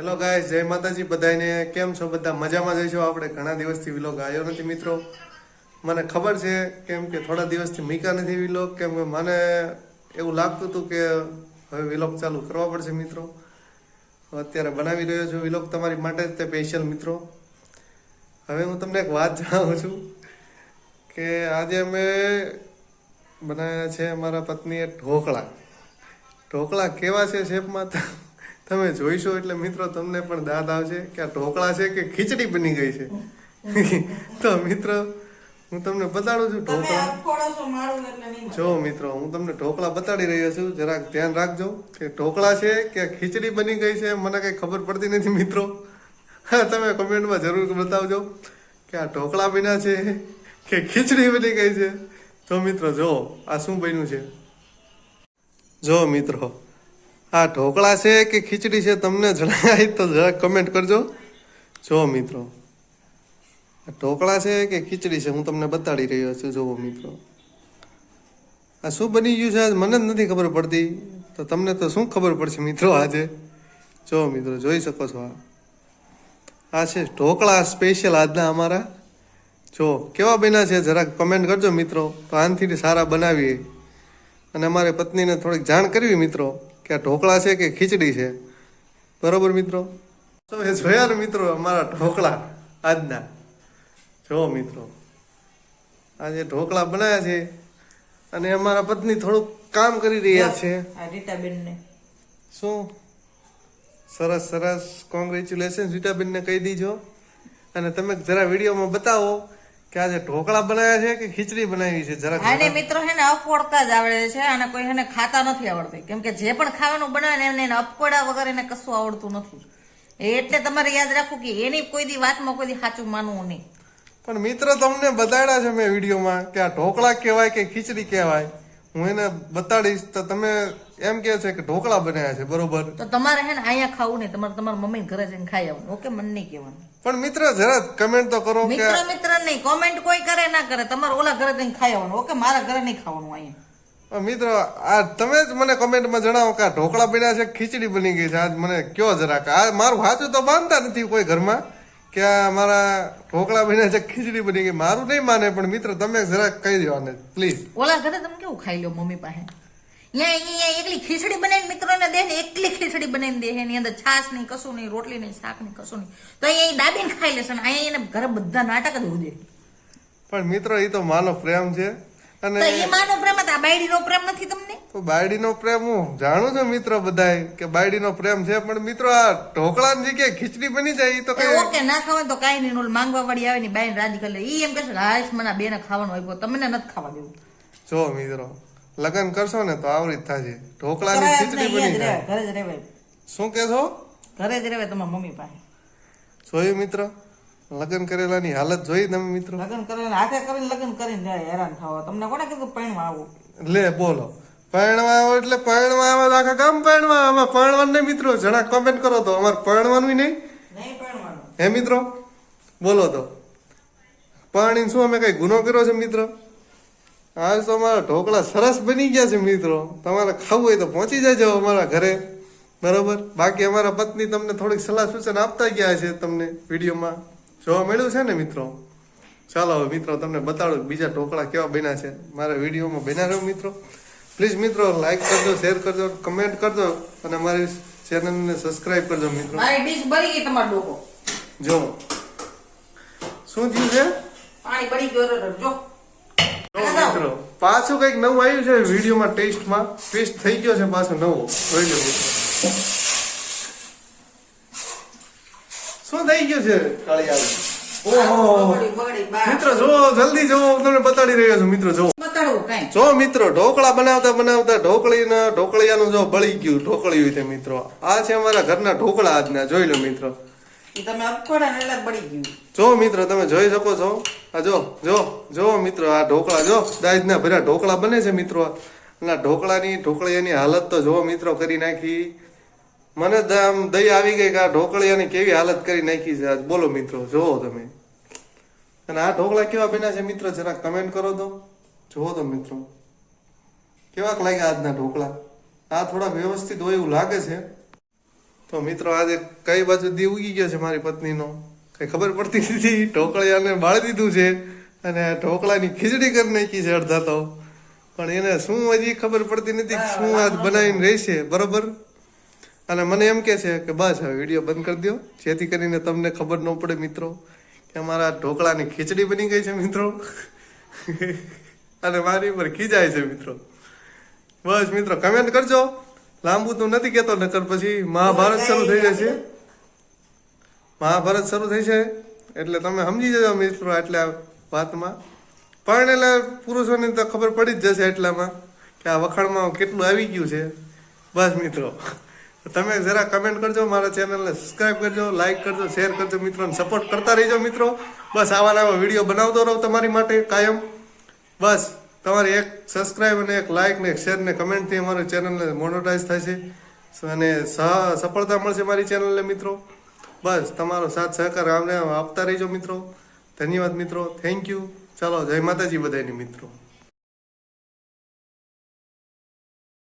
Hello ગાય જય માતાજી. બધાને કેમ છો? બધા મજામાં જઈશું આપણે ઘણા દિવસથી વિલોગ આવ્યો નથી, મિત્રો. મને ખબર છે કેમ કે થોડા દિવસથી મીકા નથી વિલોગ કેમ કે મને એવું લાગતું હતું કે હવે વિલોગ ચાલુ કરવા પડશે, મિત્રો. અત્યારે બનાવી રહ્યો છું વિલોગ તમારી માટે જ તે સ્પેશિયલ મિત્રો. હવે હું તમને એક વાત જણાવું છું કે આજે અમે બનાવ્યા છે અમારા પત્નીએ ઢોકળા. ઢોકળા કેવા છે શેપમાં તમે જોઈશો એટલે મિત્રો તમને પણ દાદ આવશે કે આ ઢોકળા છે કે ખીચડી બની ગઈ છે? તો મિત્રો હું તમને બતાડું છું ઢોકળા. જો મિત્રો હું તમને ઢોકળા બતાડી રહ્યો છું જરાક ધ્યાન રાખજો કે ઢોકળા છે કે ખીચડી બની ગઈ છે મને કઈ ખબર પડતી નથી મિત્રો. હા તમે કમેન્ટમાં જરૂર બતાવજો કે આ ઢોકળા બન્યા છે કે ખીચડી બની ગઈ છે. જો મિત્રો જો આ શું બન્યું છે? જો મિત્રો આ ઢોકળા છે કે ખીચડી છે તમને જણાય તો જરાક કમેન્ટ કરજો. જો મિત્રો. આ ઢોકળા છે કે ખીચડી છે હું તમને બતાડી રહ્યો છું, જુઓ મિત્રો. આ શું બની ગયું છે આજ? મને જ નથી ખબર પડતી. તો તમને તો શું ખબર પડશે મિત્રો આજે? જો મિત્રો, જોઈ શકો છો આ. આ છે ઢોકળા સ્પેશિયલ આજના અમારા. જો કેવા બન્યા છે જરાક કમેન્ટ કરજો મિત્રો. તો આનથી સારા બનાવીએ. અને અમારે પત્નીને થોડીક જાણ કરવી મિત્રો. કે આ ઢોકળા છે કે ખીચડી છે? બરોબર મિત્રો? તો એ જોયા ને મિત્રો અમારા ઢોકળા આજના? જો મિત્રો આજે ઢોકળા બનાવ્યા છે અને અમારા પત્ની થોડુંક કામ કરી રહ્યા છે. શું? સરસ સરસ. કોંગ્રેચ્યુલેશન રીટાબેનને કહી દીજો. અને તમે જરા વિડીયોમાં બતાવો કે આજે ઢોકળા બનાવ્યા છે કે ખીચડી બનાવી છે? જરા આને મિત્રો હે ને અપકોડતા જ આવડે છે અને કોઈ એને ખાતા નથી આવડતી. કેમ કે જે પણ ખાવાનું બનાવે ને એને અપકોડા વગર એને કશું આવડતું નથી. એટલે તમારે યાદ રાખવું કે એની કોઈ દી વાતમાં કોઈ દી સાચું માનવું નહીં. પણ મિત્રો તમને બતાડ્યા છે મેં વિડીયોમાં કે આ ઢોકળા કહેવાય કે ખીચડી કહેવાય. હું એને બતાડીશ તો તમે એમ કે છે કે ઢોકળા બનાવ્યા છે બરોબર? તો તમારે હે ને અહીંયા ખાવું નહીં. તમારે તમારા મમ્મી ઘરે જઈને ખાઈ આવવાનું. ઓકે? મને નહીં કહેવાનું. પણ મિત્ર જરા કમેન્ટ તો કરો કે મિત્ર મિત્ર નહીં કોમેન્ટ કોઈ કરે ના કરે. તમારે ઓલા ઘરે જઈને ખાઈ આવવાનું ઓકે મારા ઘરે નહીં ખાવાનું અહીંયા. મિત્ર આ તમે જ મને કમેન્ટમાં જણાવો કે આ ઢોકળા બન્યા છે ખીચડી બની ગઈ છે. આજ મને કયો જરાક આ મારું હાચું તો માનતા નથી કોઈ ઘરમાં કે આ મારા ઢોકળા બન્યા છે ખીચડી બની ગઈ. મારું નહીં માને પણ મિત્ર તમે જરાક કહી દો આને પ્લીઝ ઓલા ઘરે તમે કેવું ખાઈ લો મમ્મી પાસે? અહીંયા અહીંયા એકલી ખીચડી બનાવીને મિત્રોને દે ને એકલી ખીચડી બનાવીને દે. એની અંદર છાશ નહીં કશું નહીં રોટલી નહીં શાક નહીં કશું નહીં. તો અહીંયા દાબીને ખાઈ લેશે ને અહીંયા એને ઘરે બધા નાટક જ ઉજે. પણ મિત્રો એ તો માનો પ્રેમ છે. અને એ માનો પ્રેમ હતા બાયડીનો પ્રેમ નથી તમને? તો બાયડીનો પ્રેમ હું જાણું છું મિત્ર બધાય કે બાયડીનો પ્રેમ છે પણ મિત્રો આ ઢોકળાની જગ્યાએ ખીચડી બની જાય તો કઈ ઓકે ના ખાવાનું તો કાંઈ નહીં માંગવા વાળી આવે ને બાયને રાજી કરે ઈ એમ કહેશે હાશ મને બે બેને ખાવાનું આપ્યો તમને નથી ખાવા દેવું. જો મિત્રો લગ્ન કરશો ને તો આવરી થશે ઢોકળાની ખીચડી બની જાય. ઘરે જ રહેવાય. શું કે છો ઘરે જ રહેવાય તમારા મમ્મી પાસે. જોયું મિત્ર? લગ્ન કરેલાની હાલત જોઈ તમે મિત્રો? લગ્ન કરેલા હાથે કરીને લગ્ન કરીને જાય હેરાન થવા. તમને કોને કીધું પૈણવા આવું? લે બોલો. પરણવા આવો એટલે પરણવા આવે આખા ગામ પરણવા આમાં પરણવાનું નહીં મિત્રો જણા કમેન્ટ કરો તો. અમારે પૈણવાનું નહીં. નહીં પૈણવાનું હે મિત્રો? બોલો તો. પાણી શું અમે કઈ ગુનો કર્યો છે મિત્રો? આજ તો અમારા ઢોકળા સરસ બની ગયા છે મિત્રો. તમારે ખાવું હોય તો પહોંચી જજો અમારા ઘરે. બરોબર? બાકી અમારા પત્ની તમને થોડીક સલાહ સૂચન આપતા ગયા છે તમને વિડીયોમાં. જોવા મળ્યું છે ને મિત્રો? ચાલો હવે મિત્રો તમને બતાડો બીજા ઢોકળા કેવા બન્યા છે. મારા વિડીયોમાં બન્યા રહ્યો મિત્રો. પ્લીઝ મિત્રો લાઈક કરજો શેર કરજો કમેન્ટ કરજો અને અમારી ચેનલને સબસ્ક્રાઈબ કરજો મિત્રો. મારી ડીશ બળી ગઈ તમારો ડોકો જો. શું થયું છે? પાણી બળી ગયો જો. મિત્રો. પાછું કંઈક નવું આવ્યું છે વિડીયોમાં ટેસ્ટમાં. ટેસ્ટ થઈ ગયો છે પાછો નવો. જોઈ લો. શું થઈ ગયું છે કાળિયા ઓહો. બળી, બળી, મિત્રો જો જલ્દી જો હું તમને બતાડી રહ્યો છું મિત્રો જો. જો મિત્રો ઢોકળા બનાવતા બનાવતા ઢોકળીના ઢોકળિયાનું જો બળી ગયું ઢોકળિયું તે મિત્રો. આ છે અમારા ઘરના ઢોકળા આજના. જોઈ લો મિત્રો. તમે અપકોડા ને અલગ બળી ગયું. જો મિત્રો, તમે જોઈ શકો છો. આ જો જો જો મિત્રો, આ ઢોકળા, જો દાજના ભર્યા ઢોકળા બને છે મિત્રો. અને ઢોકળાની, ઢોકળિયાની હાલત તો જો મિત્રો કરી નાખી. મને આમ દઈ આવી ગઈ કે આ ઢોકળિયાની કેવી હાલત કરી નાખી છે આજ. બોલો મિત્રો જોવો તમે. અને આ ઢોકળા કેવા બન્યા છે મિત્રો? જરાક કમેન્ટ કરો તો. જોવો તો મિત્રો. કેવાક લાગ્યા આજના ઢોકળા. આ થોડા વ્યવસ્થિત હોય એવું લાગે છે. તો મિત્રો આજે કઈ બાજુ દી ઉગી ગયો છે મારી પત્નીનો? કઈ ખબર પડતી નથી. ઢોકળિયાને બાળી દીધું છે અને ઢોકળાની ખીચડી કરી નાખી છે અડધા તો. પણ એને શું હજી ખબર પડતી નથી શું આજ બનાવીને રહેશે, બરોબર? અને મને એમ કે છે કે બસ, હવે વીડિયો બંધ કરી દો જેથી કરીને તમને ખબર ન પડે મિત્રો કે અમારા ઢોકળાની ખીચડી બની ગઈ છે મિત્રો. અને મારી ઉપર ખીજાય છે મિત્રો. બસ મિત્રો કમેન્ટ કરજો. લાંબુ તો નથી કેતો નકર પછી મહાભારત શરૂ થઈ જશે. મહાભારત શરૂ થઈ છે, એટલે તમે સમજી જજો મિત્રો એટલે વાતમાં. પણ એટલે પુરુષોને તો ખબર પડી જ જશે એટલામાં કે આ વખાણમાં કેટલું આવી ગયું છે. બસ મિત્રો, તમે જરા કમેન્ટ કરજો, મારા ચેનલને સબસ્ક્રાઈબ કરજો લાઈક કરજો શેર કરજો મિત્રોને સપોર્ટ કરતા રહેજો મિત્રો. બસ આવા નવા વીડિયો બનાવતો રહો તમારી માટે કાયમ. બસ. તમારી એક સબસ્ક્રાઇબ અને એક લાઇક ને એક શેર ને કમેન્ટથી અમારી ચેનલને મોનોટાઈઝ છે. અને સફળતા મળશે મારી ચેનલને મિત્રો. બસ, તમારો સાથ સહકાર આમને આપતા રહીજો મિત્રો. ધન્યવાદ મિત્રો. થેન્ક યુ ચાલો, જય માતાજી બધાની મિત્રો.